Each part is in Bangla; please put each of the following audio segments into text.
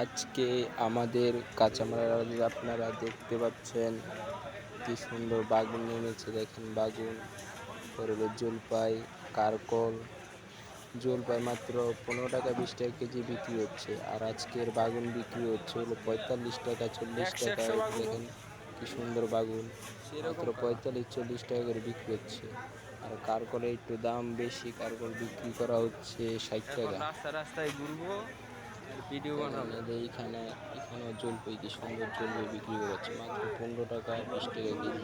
আজকে আমাদের কাঁচামারা আপনারা দেখতে পাচ্ছেন কি সুন্দর বাগুন নেমেছে। দেখেন বাগুন পরে জলপাই কারকল। জলপাই মাত্র পনেরো টাকা বিশ টাকা কেজি বিক্রি হচ্ছে আর আজকের বাগুন বিক্রি হচ্ছে হলো পঁয়তাল্লিশ টাকা চল্লিশ টাকা। দেখেন কি সুন্দর বাগুন মাত্র পঁয়তাল্লিশ চল্লিশ টাকা করে বিক্রি হচ্ছে। আর কারকলে একটু দাম বেশি কারকল বিক্রি করা হচ্ছে ষাট টাকা। রাস্তায় ঘুরবো। ভিডিও বানাবো এইখানে, এখানেও জলপাই কি সুন্দর জলপাই বিক্রি করছে মাত্র পনেরো টাকা, বিশ টাকা কেজি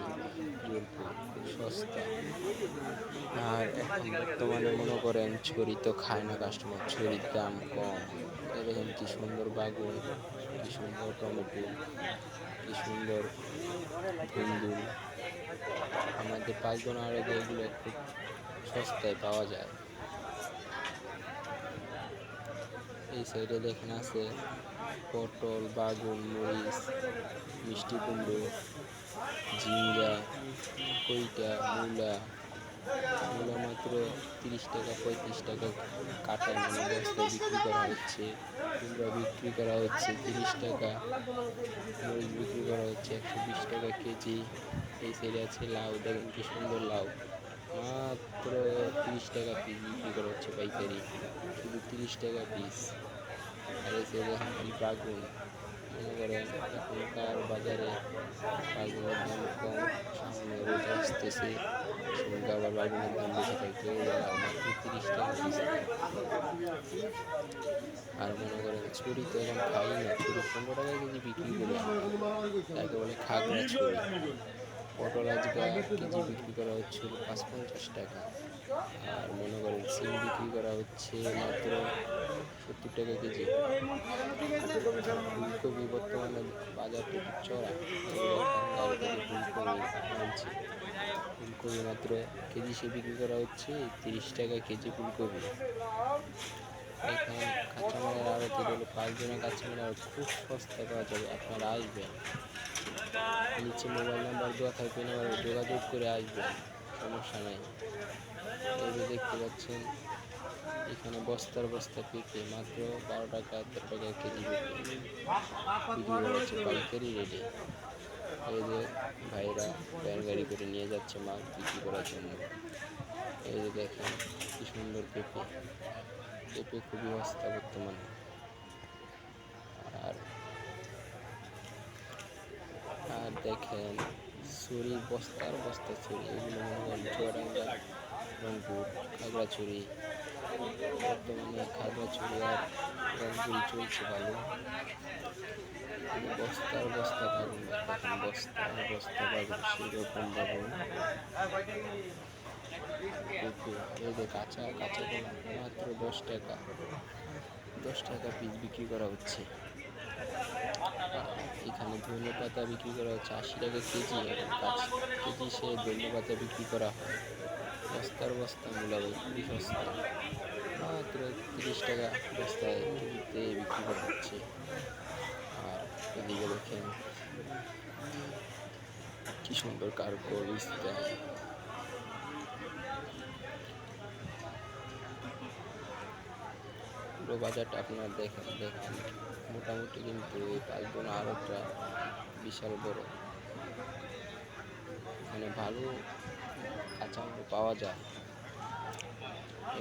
জলপাই খুব সস্তা। আর এখন বর্তমানে মনে করেন ছড়ি তো খায় না কাস্টমার ছড়ির দাম কম। দেখেন কি সুন্দর বাগুন, কি সুন্দর টমেটো, কি সুন্দর আমাদের পাঁচজন আড়ে এগুলো খুব সস্তায় পাওয়া যায়। এই সাইডে দেখেন আছে পটল বাগুন মরিচ, মিষ্টি কুমড়ো, ঝিঙ্গা, কইটা, মূলা। মূলা মাত্র তিরিশ টাকা, পঁয়ত্রিশ টাকা কাটায় মানে বস্তায় বিক্রি করা হচ্ছে। কুমড়া বিক্রি করা হচ্ছে তিরিশ টাকা, মরিচ বিক্রি করা হচ্ছে একশো বিশ টাকা কেজি। এই সাইডে আছে লাউ, দেখেন কি সুন্দর লাউ। মাত্র তিরিশ টাকা পিস বিক্রি করা হচ্ছে পাইকারি। শুধু তিরিশ টাকা পিস আর এই সাইডে এখন বাগুন মনে করেন এখনকার বাজারে বাগুনের দাম কম, সামনে রোজ আসতেছে। সঙ্গে আবার বাগুনের দাম বেশি থাকতে মাত্র তিরিশ টাকা পিস আর মনে করেন ছুরি তো এখন খাই না, ছুরি পনেরো টাকা কেজি বিক্রি করে। তাকে বলে খাগড়া ছুরি পটল আজকে কেজি বিক্রি করা হচ্ছে পাঁচ পঞ্চাশ টাকা। আর মনে করেন সিম বিক্রি করা হচ্ছে মাত্র সত্তর টাকা কেজি। ফুলকপি বর্তমানে বাজার একটু চড়া ফুলকপি ফুলকপি মাত্র কেজি সে বিক্রি করা হচ্ছে তিরিশ টাকা কেজি ফুলকপি। এখানে কাঁচামালের আড়তে হলো পাঁচজনের কাঁচামালের আড়ত খুব সস্তায় পাওয়া যাবে আপনারা আসবেন নিচে মোবাইল নাম্বার দেওয়া থাকবে না যোগাযোগ করে আসবেন সমস্যা নাই এই দেখতে পাচ্ছেন এখানে বস্তার বস্তা পেঁপে মাত্র বারো টাকা তেরো টাকা কেজি বিক্রি। করা হচ্ছে পাইকারি রেটে এই যে ভাইরা ভ্যান গাড়ি করে নিয়ে যাচ্ছে মাছ বিক্রি করার জন্য। এই যে দেখেন কি সুন্দর পেঁপে। পেঁপে খুবই অবস্থা বর্তমানে। আর আর দেখেন ছুরি বস্তার বস্তা ছুরি এগুলো মনে করেন চুয়াডাঙ্গা, রংপুর খাগড়াছড়ি বর্তমানে খাগড়াছড়ি আর রংপুরি চলছে ভালো। বস্তার বস্তা পাবেন দেখেন বস্তার বস্তা পাবেন সেরকম যে কাঁচা কাঁচা মাত্র দশ টাকা। দশ টাকা পিস বিক্রি করা হচ্ছে। এখানে ধনে পাতা বিক্রি করা হচ্ছে আশি টাকা কেজি এখন পাঁচ কেজি সে ধনে পাতা বিক্রি করা হয়। বস্তার বস্তা মূলাবাই খুবই সস্তা মাত্র তিরিশ টাকা বস্তায় কেজিতে বিক্রি করা হচ্ছে। আর এদিকে দেখেন কি সুন্দর কার্গো ইস্তা পুরো বাজারটা আপনারা দেখেন দেখেন। মোটামুটি কিন্তু এই পাঁচজন আড়তটা বিশাল বড়। এখানে ভালো কাঁচামাল পাওয়া যায়।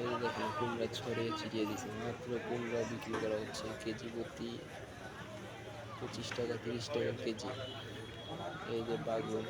এই দেখেন, কুমড়া ছড়িয়ে ছিটিয়ে দিচ্ছে মাত্র কুমড়া বিক্রি করা হচ্ছে কেজি প্রতি পঁচিশ টাকা, তিরিশ টাকা কেজি। এই যে বাগুন